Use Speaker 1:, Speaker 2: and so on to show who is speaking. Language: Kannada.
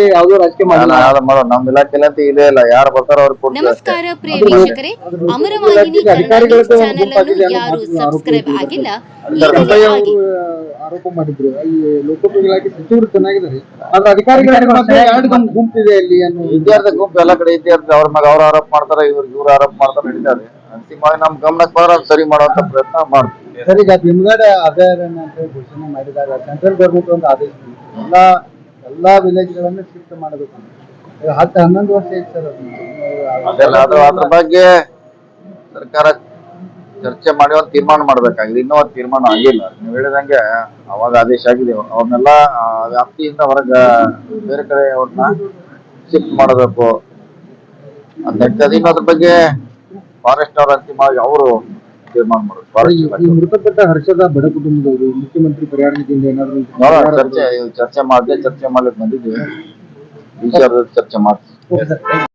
Speaker 1: ಬಗ್ಗೆ ಯಾವ್ದು ರಾಜಕೀಯ ಮಾಡಿಲ್ಲ
Speaker 2: ನಮ್ ಇಲಾಖೆಲಿ ಅಂತ ಇದೇ ಇಲ್ಲ ಯಾರು ಬರ್ತಾರ ಅವ್ರು
Speaker 3: ನಮಸ್ಕಾರ ಪ್ರಿಯ ವೀಕ್ಷಕರೇ ಅಮರವಾಹಿನಿ ಕನ್ನಡ ಚಾನೆಲ್ ಅನ್ನು ಯಾರು ಸಬ್ಸ್ಕ್ರೈಬ್ ಆಗಿಲ್ಲ. ಈಗಲೇ ಆಗಿ
Speaker 1: ಆರೋಪ ಮಾಡಿದ್ರು. ಈ ಲೋಕೋಪಯೋಗಿ ಇಲಾಖೆ ಸಚಿವರು ಚೆನ್ನಾಗಿದ್ದಾರೆ. ಆದ್ರೆ ಅಧಿಕಾರಿಗಳ ಎರಡು ಗುಂಪು ಗುಂಪಿದೆ ಅಲ್ಲಿ ಅನ್ನೋ
Speaker 2: ವಿದ್ಯಾರ್ಥಿ ಗುಂಪು ಎಲ್ಲ ಕಡೆ ವಿದ್ಯಾರ್ಥಿ ಅವ್ರ ಮ್ಯಾಗ ಅವ್ರ ಆರೋಪ ಮಾಡ್ತಾರೆ ಇವ್ರು ಇವ್ರ ಆರೋಪ ಮಾಡ್ತಾರೆ ನಡೀತಾರೆ ಅಂತಿಮವಾಗಿ ನಮ್ ಗಮನಕ್ಕೆ ಬರೋ ಅದ್ ಸರಿ ಮಾಡುವಂತ ಪ್ರಯತ್ನ ಮಾಡ್ತೀವಿ.
Speaker 1: ಸರಿ ಈಗ ಭೀಮಗಡ ಅಭಯಾರಣ್ಯ ಅಂತ ಘೋಷಣೆ ಮಾಡಿದಾಗ ಸೆಂಟ್ರಲ್ ಗೌರ್ಮೆಂಟ್ ಒಂದು ಆದೇಶ. ಎಲ್ಲಾ ಎಲ್ಲಾ ವಿಲೇಜ್ ಗಳನ್ನ ಶಿಫ್ಟ್ ಮಾಡಬೇಕು ಹತ್ತು ಹನ್ನೊಂದು ವರ್ಷ ಐತೆ ಸರ್ ಅದು.
Speaker 2: ಅದೆಲ್ಲ ಅದ್ರ ಬಗ್ಗೆ ಸರ್ಕಾರ ಚರ್ಚೆ ಮಾಡಿ ಒಂದು ತೀರ್ಮಾನ ಮಾಡ್ಬೇಕಾಗಿದೆ. ಇನ್ನೂ ಒಂದು ತೀರ್ಮಾನ ಆಗಿಲ್ಲ. ನೀವು ಹೇಳಿದಂಗೆ ಅವಾಗ ಆದೇಶ ಆಗಿದೆ. ಅವ್ರನ್ನೆಲ್ಲ ವ್ಯಾಪ್ತಿಯಿಂದ ಹೊರಗ ಬೇರೆ ಕಡೆ ಅವ್ರನ್ನ ಶಿಫ್ಟ್ ಮಾಡಬೇಕು. ಅಂತ ಹೇಳ್ತದೆ ಅದ್ರ ಬಗ್ಗೆ ಫಾರೆಸ್ಟ್ ಅವ್ರ ಅಂತಿಮವಾಗಿ ಅವರು ತೀರ್ಮಾನ ಮಾಡೋದು.
Speaker 1: ಈ ಮೃತಪಟ್ಟ ಹರ್ಷದ ಬಡ ಕುಟುಂಬದವರು ಮುಖ್ಯಮಂತ್ರಿ ಪರಿಹಾರ ನಿಧಿಯಿಂದ ಏನಾದ್ರು
Speaker 2: ನೋಡೋಣ ಚರ್ಚೆ ಚರ್ಚೆ ಮಾಡಿದೆ ಚರ್ಚೆ ಮಾಡ್ಲಿಕ್ಕೆ ಬಂದಿದ್ದೀವಿ. ವಿಚಾರದಲ್ಲಿ ಚರ್ಚೆ ಮಾಡ್ತೀವಿ.